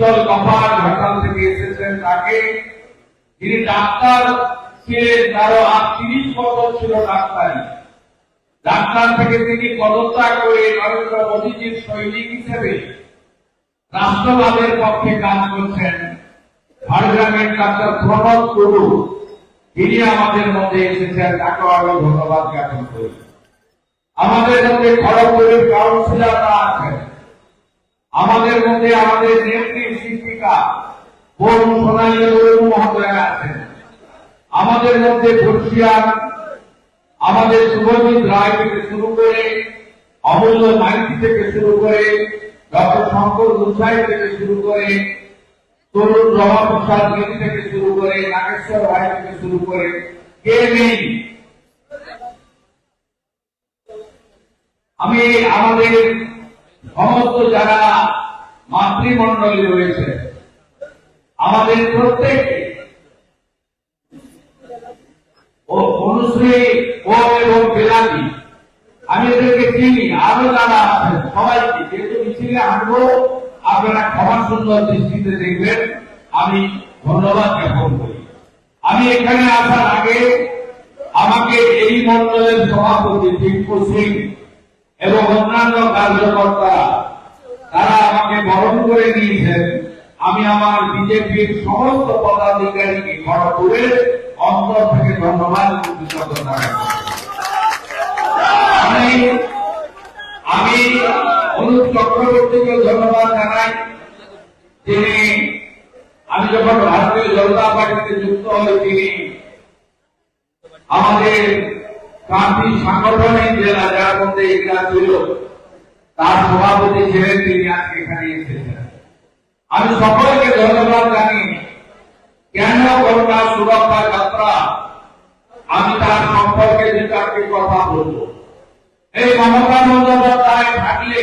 শীতল কপাল ঘাটাল থেকে এসেছেন তাকে। যিনি ডাক্তার ছিলেন, তারও আর তিরিশ বছর ছিল ডাক্তারি। ডাক্তার থেকে তিনি পদত্যাগ করে নরেন্দ্র মোদীজির সৈনিক হিসেবে রাষ্ট্রবাদের পক্ষে কাজ করছেন। ঝাড়গ্রামের ডাক্তার প্রণব টুডু তিনি আমাদের মধ্যে এসেছেন, তাকেও আমি ধন্যবাদ জ্ঞাপন করি। আমাদের মধ্যে খড়গপুরের কাউন্সিলাররা আছেন। আমাদের মধ্যে আমাদের নেত্রী শিক্ষিকা বোন সোনালী মহোদয় আছেন। আমাদের মধ্যে বর্ষিয়ান, আমাদের শুভজিৎ রায় থেকে শুরু করে অমূল্য মাইতি থেকে শুরু করে ডক্টর শঙ্কর গুসাই থেকে শুরু করে তরুণ রমা প্রসাদ গিরি থেকে শুরু করে নাগেশ্বর রায় থেকে শুরু করে কে নেই? আমি আমাদের সমস্ত যারা মাতৃমণ্ডলী রয়েছে, আমাদের প্রত্যেককে ও অনুশ্রী ও এবং বিলাতি আমি এদেরকে চিনি, আরও যারা আছেন, সবাইকে যেহেতু মিছিলে আনব আপনারা ক্ষমা সুন্দর দৃষ্টিতে দেখবেন, আমি ধন্যবাদ জ্ঞাপন করি। আমি এখানে আসার আগে আমাকে এই মন্ডলের সভাপতি টিঙ্কু সিং এবং অন্যান্য কার্যকর্তা, তারা আমাকে বরণ করে নিয়েছেন আমি আমার বিজেপির সমস্ত পদাধিকারীকে খড়গপুরের অন্তর থেকে ধন্যবাদ আমি আমি অনুপ চক্রবর্তীকে ধন্যবাদ জানাই তিনি আমি যখন ভারতীয় জনতা পার্টিতে যুক্ত হই, তিনি আমাদের ক্রান্তি সাংগঠনিক জেলা যার মধ্যে এগুলা ছিল, তার সভাপতি ছিলেন তিনি আজকে এখানে এসেছেন। আমি সকলকে ধন্যবাদ জানি কেন করোনা সুরক্ষা যাত্রা, আমি তার সম্পর্কে দু চারটি কথা বলব। এই মমতা বন্দ্যোপাধ্যায় থাকলে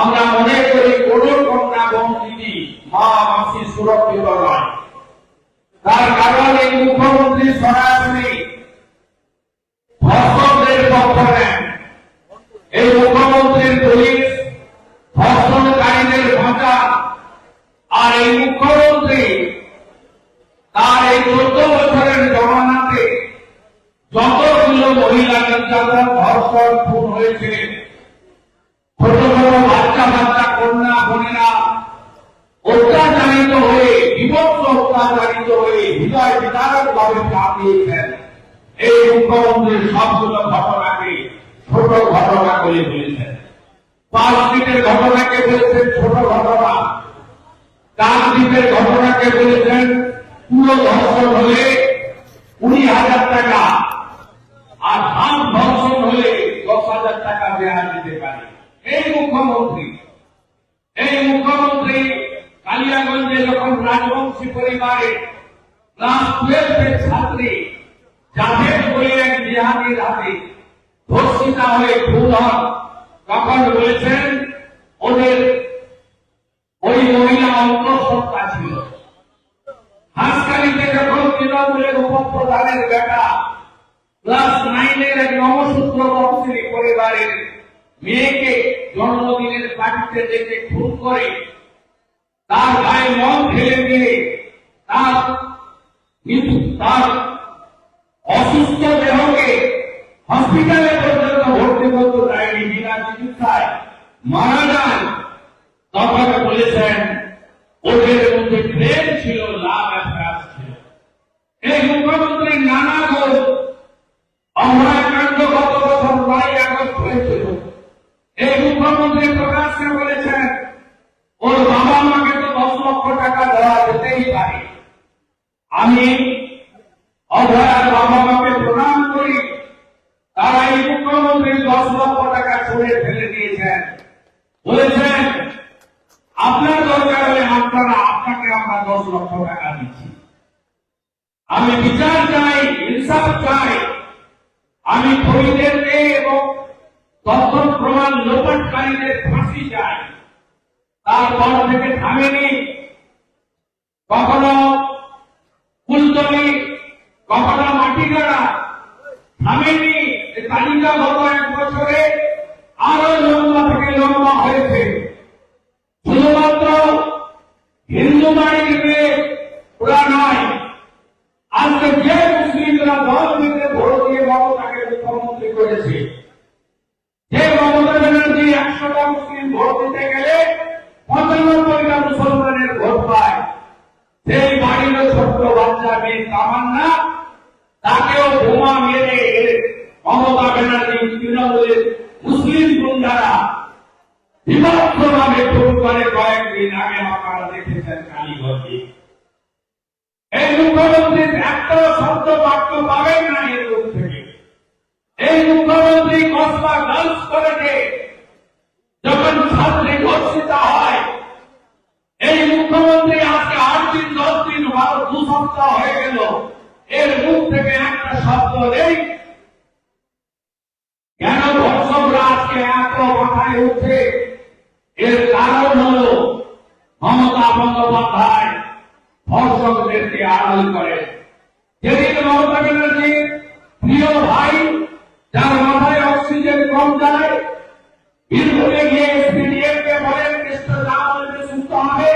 আমরা মনে করি কোন কন্যা বঞ্চিতি মা মাসি সুরক্ষিত নয়। তার কারণ মুখ্যমন্ত্রী সরাসরি সবগুলো ঘটনাকে, ছোট ঘটনা করে ফেলেছেন পাঁচ মিনিটের ঘটনাকে বলেছেন ছোট ঘটনা। চার দ্বীপের ঘটনাকে বলেছেন পুরো ধর্ষণ হলে কুড়ি হাজার টাকা আর সাত ধর্ষণ হলে দশ হাজার টাকা দেওয়া যেতে পারে। এই মুখ্যমন্ত্রী এই মুখ্যমন্ত্রী কালিয়াগঞ্জে যখন রাজবংশী পরিবারে ক্লাস টুয়েলভের ছাত্রী জাভেদ বলে এক জিহাদির হাতে ধর্ষিতা হয়ে খুন হন। তখন বলেছেন, ওদের ওই মহিলা অন্তঃসত্ত্বা ছিল। হাসকালিতে যখন তৃণমূলের উপপ্রধানের বেটা ক্লাস নাইনের এক নবসূত্র বংশের পরিবারের মেয়েকে জন্মদিনের পার্টিতে ডেকে খুন করে, তার গায়ে মন ফেলে দিয়ে তার তার অসুস্থ দেহকে হসপিটালে পর্যন্ত ভর্তি করতে দেয়নি বিনা চিকিৎসায় মারা যান। তখন বলেছেন, ওদের মধ্যে প্রেম ছিল, লাভ অ্যাফেয়ার ছিল। এই মুখ্যমন্ত্রীর নানা গোল অভয়াকাণ্ড গত বছর প্রায় আগস্ট হয়েছিল। এই মুখ্যমন্ত্রী প্রকাশ্যে বলেছেন ওর বাবা মাকে তো দশ লক্ষ টাকা দেওয়া যেতেই পারে আমি অভয়ার বাবা মাকে প্রণাম করি তারা এই মুখ্যমন্ত্রী দশ লক্ষ টাকা ছুড়ে ফেলে দিয়েছেন বলেছেন আপনার দরকার হলে আপনারা আপনাকে আমরা দশ লক্ষ টাকা দিচ্ছি আমি বিচার চাই, ইনসাফ চাই। আমি খরিদেরকে এবং তথ্য প্রমাণ লোপাটকারীদের ফাঁসি চাই। তারপর থেকে থামেনি। কখনো ফুলতলি কখনো মাটিগাড়া থামেনি। তালিকা গত এক বছরে আরও লম্বা থেকে লম্বা হয়েছে। মমতা ব্যানার্জি, তৃণমূলের মুসলিম গুন্ডারা বিভক্তভাবে ভোট কয়েকদিন আগে আপনারা দেখেছেন কালীগঞ্জে এই মুখ্যমন্ত্রী একটা শব্দ বাক্য পাবেন না এর লোক থেকে। এই মুখ্যমন্ত্রী কসবা গার্লস কলেজে যখন ছাত্রী ঘোষিত হয়, এই মুখ্যমন্ত্রী আজকে আট দিন, দশ দিন, বারো, দু সপ্তাহ হয়ে গেল। এর মুখ থেকে একটা শব্দ নেই। মাথায় উঠে এর কারণ হল মমতা বন্দ্যোপাধ্যায় ধর্ষকদেরকে আড়াল করে। যেদিন মমতা ব্যানার্জির প্রিয় ভাই, যার মাথায় অক্সিজেন কম যায়, বীরভূমে গিয়ে এসপিডিএম কে বলেন যা সুস্থ হবে।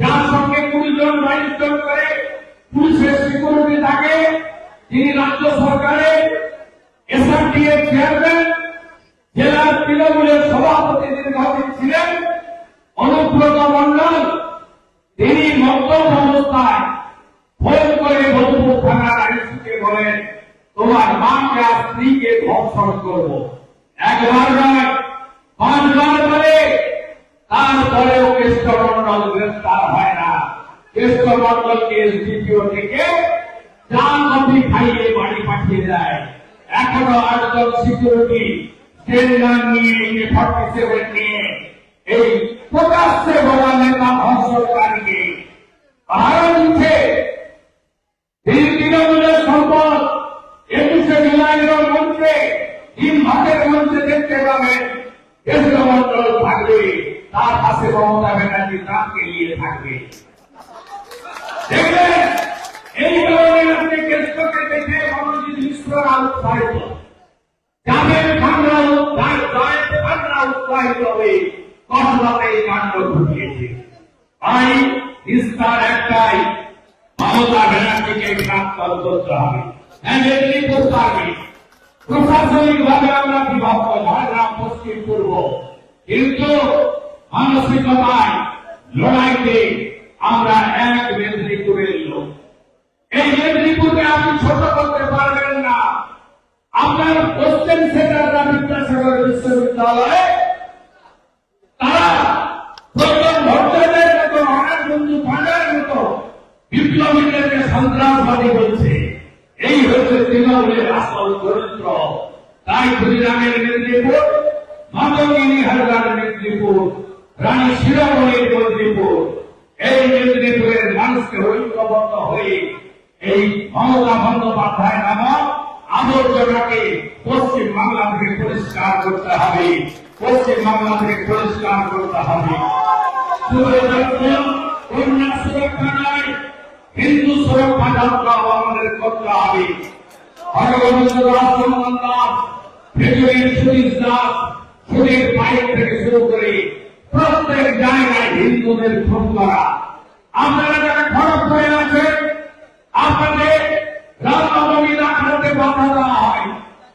যার সঙ্গে কুড়ি জন বাইশ জন করে, পুলিশের সিকিউরিটি থাকে, তিনি রাজ্য সরকারের এসআরটিএর চেয়ারম্যান জেলার তৃণমূলের সভাপতি দীর্ঘদিন ছিলেন অনুব্রত মন্ডল তিনি মন্তব্য অবস্থায় ফোন করে মধুপুর থানার আইসিকে বলেন আর স্ত্রীকে ধর্ষণ করব। একবার নয়, পাঁচবার বলে তারপরেও কেষ্টমন্ডল গ্রেফতার হয় না। কেষ্টমন্ডলকে এসডিপিও থেকে চা কফি খাইয়ে বাড়ি পাঠিয়ে দেয়। এখনও আটজন সিকিউরিটি ট্রেনার নিয়ে এই ফর্টি সেভেন নিয়ে এই প্রকাশ্যে বলা নেতা ধর্ষণকারীকে পাহারা দিচ্ছে এই তৃণমূলের সম্পদ একুশে জুলাইয়ের মঞ্চে তিন ভাগের মঞ্চে দেখতে পাবেন কেন্দ্রমন্ডল থাকবে তার পাশে মমতা ব্যানার্জি তাকে নিয়ে থাকবে। হয়ে মেদিনীপুর পারবে প্রশাসনিক ভাবে আমরা বিভক্ত ঝাড়গ্রাম পশ্চিম পূর্ব। কিন্তু মানসিকতায় লড়াইতে আমরা এক মেদিনীপুরের লোক। এই মেদিনীপুরকে আপনি ছোট করতে পারবেন না। আপনার কোশ্চেন সেন্টাররা বিদ্যাসাগর বিশ্ববিদ্যালয়ে। তারা প্রথম ভট্টাচার্যের মতো, অনেক বন্ধু মতো বিপ্লবীদেরকে সন্ত্রাসবাদী বলছে। এই হচ্ছে তৃণমূলের আসল তাই ক্ষুদিরামের মেদিনীপুর, মাতঙ্গিনী হালদার মেদিনীপুর। রানী শিরোমণির মেদিনীপুর এই মেদিনীপুরের মানুষকে ঐক্যবদ্ধ হয়ে এই মমতা বন্দ্যোপাধ্যায় নামক আবর্জনাকে পশ্চিম বাংলা থেকে পরিষ্কার করতে হবে। পশ্চিম বাংলা থেকে পরিষ্কার করতে হবে। কন্যা সুরক্ষা নয়, হিন্দু সুরক্ষা যাত্রা আমাদের করতে হবে। ভগবন্ত দাস চন্দন দাস ভেতরের সুনীল দাস সুনীল পাইপ থেকে প্রত্যেক জায়গায় হিন্দুদের খুন করা। আপনারা যারা খরচ হয়ে আছেন, আপনাদের রামনবমী রাখাতে বাধা দেওয়া হয়,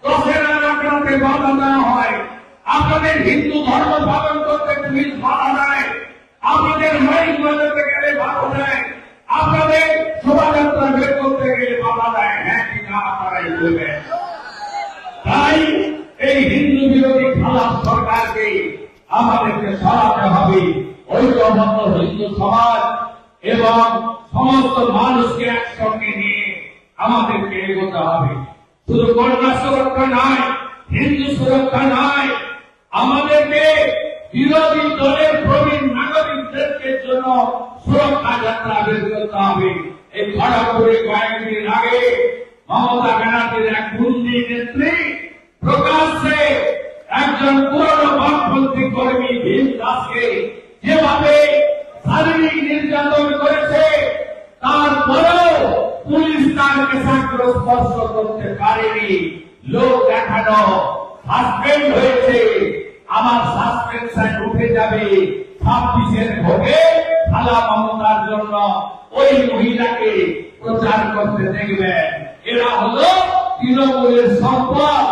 দশেরা রাখাতে বাধা দেওয়া হয়। আপনাদের হিন্দু ধর্ম পালন করতে পুলিশ বাধা দেয়। আপনাদের মাইক বাজাতে গেলে বাধা দেয়। আপনাদের শোভাযাত্রা বের করতে গেলে বাধা দেয়। হ্যাঁ কি না, আপনারাই বলবেন। তাই এই হিন্দু বিরোধী খারাপ সরকারকে আমাদেরকে সরাতে হবে। ঐক্যবদ্ধ হিন্দু সমাজ এবং সমস্ত মানুষকে একসঙ্গে নিয়ে আমাদেরকে এগোতে হবে। শুধু কন্যা সুরক্ষা নয়, হিন্দু সুরক্ষা নয়, আমাদেরকে বিরোধী দলের প্রবীণ নাগরিকদেরকে জন্য সুরক্ষা যাত্রা বের করতে হবে। এই খড়গপুরে কয়েকদিন আগে মমতা ব্যানার্জির এক গুন্ডি নেত্রী প্রকাশ্যে একজন পুরনো বামপন্থী কর্মী ভীম দাসকে যেভাবে শারীরিক নির্যাতন করেছে, তারপরেও পুলিশ তার পেশাগ্র স্পর্শ করতে পারেনি। লোক দেখানো সাসপেন্ড হয়েছে। আমার সাসপেনশন উঠে যাবে ছাব্বিশের ভোটে খালা মমতার জন্য। ওই মহিলাকে প্রচার করতে দেখবেন। এরা হলো তৃণমূলের সম্পদ।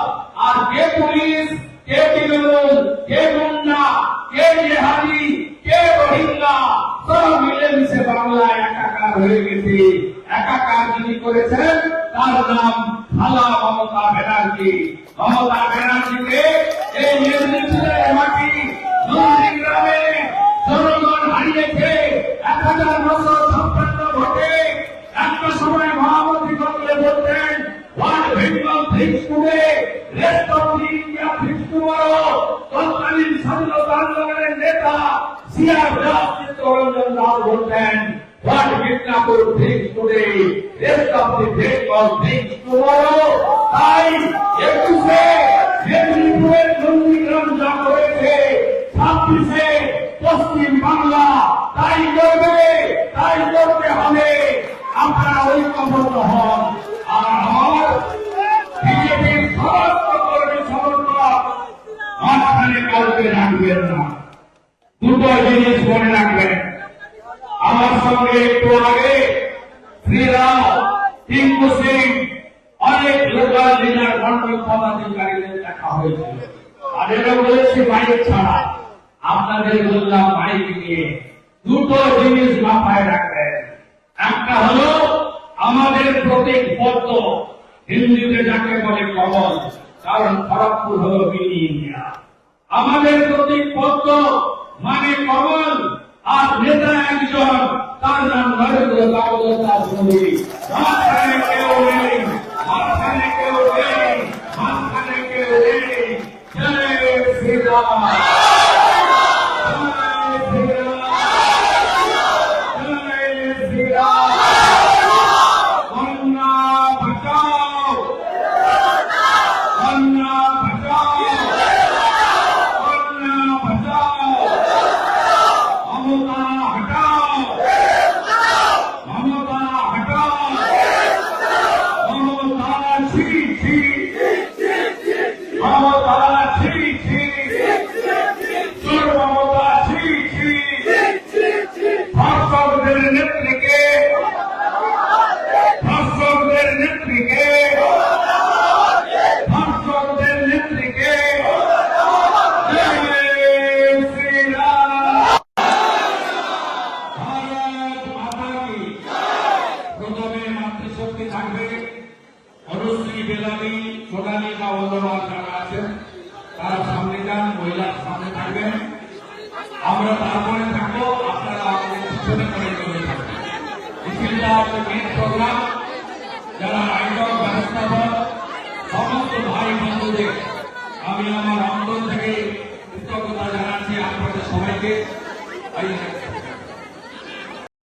আর কে পুলিশ? কে তৃণমূল কে গুন্ডা, কে জেহাদি, কে রোহিঙ্গা, সব মিলেমিশে বাংলায় একাকার হয়ে গেছে। একাকার যিনি করেছেন, তার নাম খালা মমতা ব্যানার্জি। মমতা ব্যানার্জিকে what Midnapore fix today rest of the Bengal fix tomorrow তাই একুশে মেদিনীপুরের নন্দীগ্রাম যা করেছে ছাব্বিশে পশ্চিম বাংলা, তাই করবে, তাই করতে হবে, আপনারা ঐক্যবদ্ধ হন। আর আমার বিজেপির সমস্ত কর্মী সমর্থক, মাঝখানে কাউকে রাখবেন না। দুটো জিনিস মনে রাখবেন। আমার সঙ্গে একটু আগে শ্রীরাম টিঙ্কু সিং অনেক লোকাল লিডার মন্ডল পদাধিকারীদের দেখা হয়েছিল। আর এটা বলেছি মাইক ছাড়া। আপনাদের বললাম মাইক নিয়ে দুটো জিনিস মাথায় রাখবেন। একটা হলো, আমাদের প্রতীক পদ্ম হিন্দিতে যাকে বলে কমল, কারণ খড়গপুর হলো মিনি ইন্ডিয়া আমাদের প্রতীক পদ্ম মানে কমল। আর নেতা একজন তার নাম নরেন্দ্র দামোদর দাস মোদী মাঝখানে কেউ নেই মাঝখানে কেউ নেই মাঝখানে কেউ নেই জয় শ্রীরাম জয় শ্রীরাম জয় শ্রীরাম কন্যা বচাও কন্যা বচাও কন্যা বচাও মমতা হটাও মমতা হটাও মমতা ছি ছি মমতা ছি ছি চোর মমতা ছি ছি ধর্ষকদের নেত্রীকে ধর্ষকদের নেত্রীকে ধর্ষকদের নেত্রীকে জয় শ্রীরাম ভারত মাতা কি প্রথমে মাতৃশক্তি থাকবে বেলালি সোনালী বা অন্যরা যারা আছেন তারা সামনে যান, মহিলার সামনে থাকবেন। আমরা তারপরে থাকব, আপনারা পিছনে করে চলে থাকবেন। মেন প্রোগ্রাম যারা আয়োজক ব্যবস্থাপক, সমস্ত ভাই বন্ধুদের আমি আমার অন্তর থেকে কৃতজ্ঞতা জানাচ্ছি আপনাদের সবাইকে।